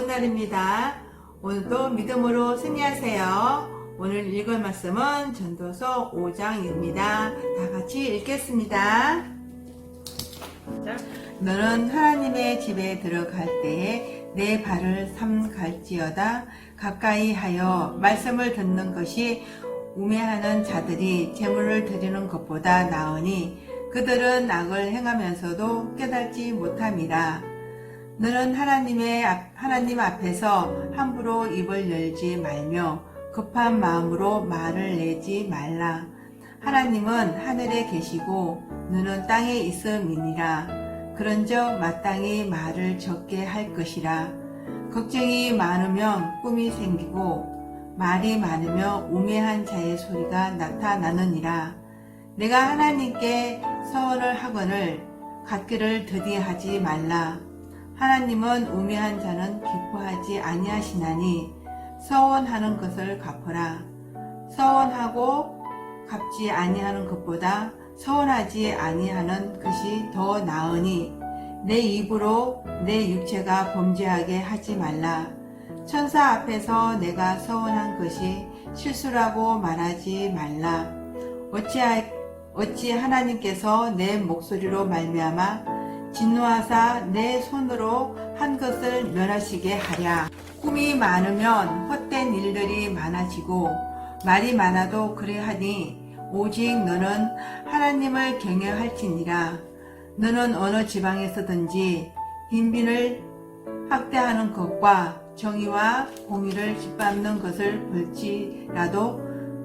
날입니다. 오늘도 믿음으로 승리하세요. 오늘 읽을 말씀은 전도서 5장입니다. 다 같이 읽겠습니다. 자, 너는 하나님의 집에 들어갈 때에 내 발을 삼갈지어다 가까이 하여 말씀을 듣는 것이 우매하는 자들이 재물을 드리는 것보다 나으니 그들은 악을 행하면서도 깨닫지 못함이라. 너는 하나님의 앞- 하나님 앞에서 함부로 입을 열지 말며 급한 마음으로 말을 내지 말라. 하나님은 하늘에 계시고 너는 땅에 있음이니라. 그런즉 마땅히 말을 적게 할 것이라. 걱정이 많으면 꿈이 생기고 말이 많으면 우매한 자의 소리가 나타나느니라. 내가 하나님께 서원을 하거늘 갖기를 드디하지 말라. 하나님은 우매한 자는 기뻐하지 아니하시나니 서원하는 것을 갚으라. 서원하고 갚지 아니하는 것보다 서원하지 아니하는 것이 더 나으니 내 입으로 내 육체가 범죄하게 하지 말라. 천사 앞에서 내가 서원한 것이 실수라고 말하지 말라. 어찌하, 어찌 하나님께서 내 목소리로 말미암아 진노하사 내 손으로 한 것을 멸하시게 하랴. 꿈이 많으면 헛된 일들이 많아지고 말이 많아도 그래하니 오직 너는 하나님을 경외할지니라. 너는 어느 지방에서든지 빈빈을 학대하는 것과 정의와 공의를 짓밟는 것을 볼지라도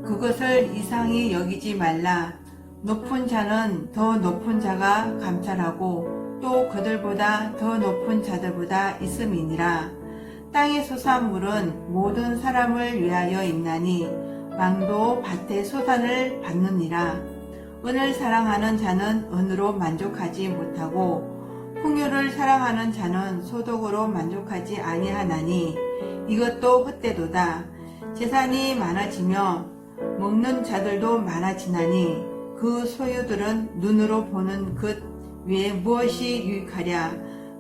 그것을 이상히 여기지 말라. 높은 자는 더 높은 자가 감찰하고 또 그들보다 더 높은 자들보다 있음이니라. 땅의 소산물은 모든 사람을 위하여 있나니 왕도 밭의 소산을 받느니라. 은을 사랑하는 자는 은으로 만족하지 못하고 풍요를 사랑하는 자는 소득으로 만족하지 아니하나니 이것도 헛되도다. 재산이 많아지며 먹는 자들도 많아지나니 그 소유들은 눈으로 보는 것 외에 무엇이 유익하랴.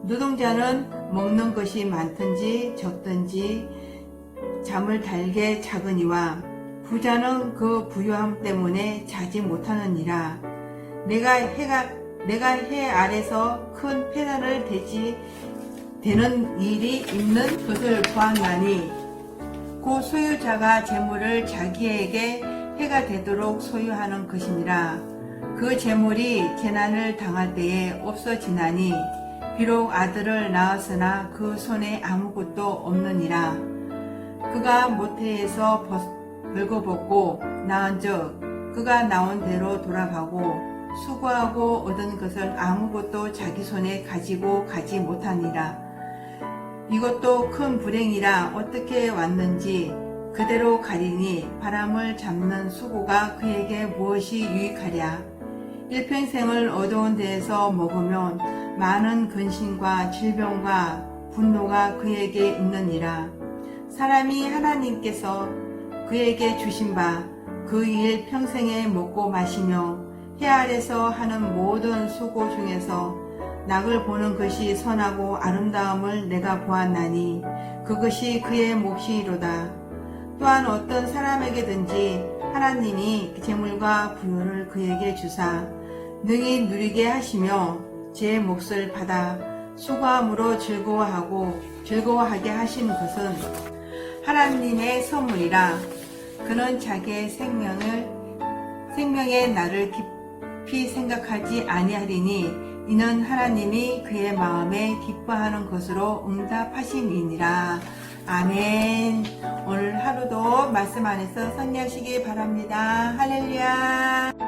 노동자는 먹는 것이 많든지 적든지 잠을 달게 작으니와 부자는 그 부유함 때문에 자지 못하느니라. 내가 해가 내가 해 아래서 큰 폐단을 대지 되는 일이 있는 것을 보았나니 그 소유자가 재물을 자기에게 해가 되도록 소유하는 것이니라. 그 재물이 재난을 당할 때에 없어지나니 비록 아들을 낳았으나 그 손에 아무것도 없느니라. 그가 모태에서 벗- 벌거벗고 낳은즉 그가 나온 대로 돌아가고 수고하고 얻은 것을 아무것도 자기 손에 가지고 가지 못하니라. 이것도 큰 불행이라 어떻게 왔는지 그대로 가리니 바람을 잡는 수고가 그에게 무엇이 유익하랴. 일평생을 어두운 데에서 먹으면 많은 근심과 질병과 분노가 그에게 있느니라. 사람이 하나님께서 그에게 주신 바 그 일 평생에 먹고 마시며 해 아래서 하는 모든 수고 중에서 낙을 보는 것이 선하고 아름다움을 내가 보았나니 그것이 그의 몫이로다. 또한 어떤 사람에게든지 하나님이 재물과 부유를 그에게 주사 능히 누리게 하시며 제 몫을 받아 수고함으로 즐거워하고 즐거워하게 하신 것은 하나님의 선물이라 그는 자기의 생명을 생명의 날을 깊이 생각하지 아니하리니 이는 하나님이 그의 마음에 기뻐하는 것으로 응답하심이니라. 아멘. 오늘 하루도 말씀 안에서 승리하시기 바랍니다. 할렐루야.